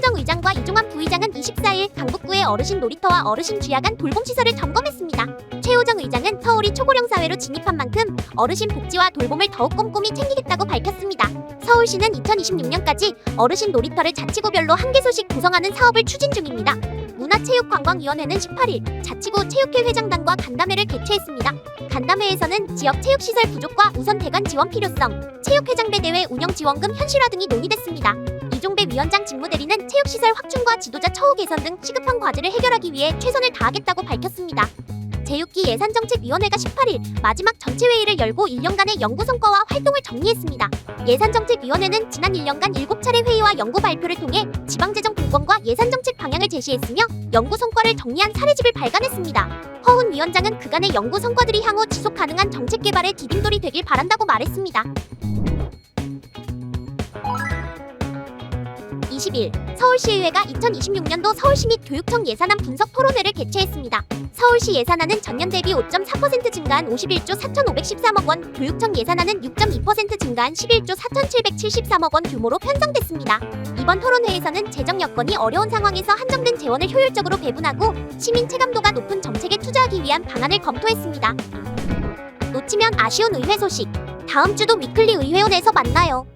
최호정 의장과 이종환 부의장은 24일 강북구의 어르신 놀이터와 어르신 쥐약간 돌봄시설을 점검했습니다. 최호정 의장은 서울이 초고령 사회로 진입한 만큼 어르신 복지와 돌봄을 더욱 꼼꼼히 챙기겠다고 밝혔습니다. 서울시는 2026년까지 어르신 놀이터를 자치구별로 한 개소씩 구성하는 사업을 추진 중입니다. 문화체육관광위원회는 18일 자치구 체육회 회장단과 간담회를 개최했습니다. 간담회에서는 지역 체육시설 부족과 우선 대관 지원 필요성, 체육회장대 대회 운영 지원금 현실화 등이 논의됐습니다. 위원장 직무대리는 체육시설 확충과 지도자 처우 개선 등 시급한 과제를 해결하기 위해 최선을 다하겠다고 밝혔습니다. 제육기 예산정책위원회가 18일 마지막 전체 회의를 열고 1년간의 연구 성과와 활동을 정리했습니다. 예산정책위원회는 지난 1년간 7차례 회의와 연구 발표를 통해 지방재정 분권과 예산정책 방향을 제시했으며 연구 성과를 정리한 사례집을 발간했습니다. 허훈 위원장은 그간의 연구 성과들이 향후 지속 가능한 정책 개발의 디딤돌이 되길 바란다고 말했습니다. 20일 서울시의회가 2026년도 서울시 및 교육청 예산안 분석 토론회를 개최했습니다. 서울시 예산안은 전년 대비 5.4% 증가한 51조 4,513억 원, 교육청 예산안은 6.2% 증가한 11조 4,773억 원 규모로 편성됐습니다. 이번 토론회에서는 재정 여건이 어려운 상황에서 한정된 재원을 효율적으로 배분하고 시민 체감도가 높은 정책에 투자하기 위한 방안을 검토했습니다. 놓치면 아쉬운 의회 소식. 다음 주도 위클리 의회원에서 만나요.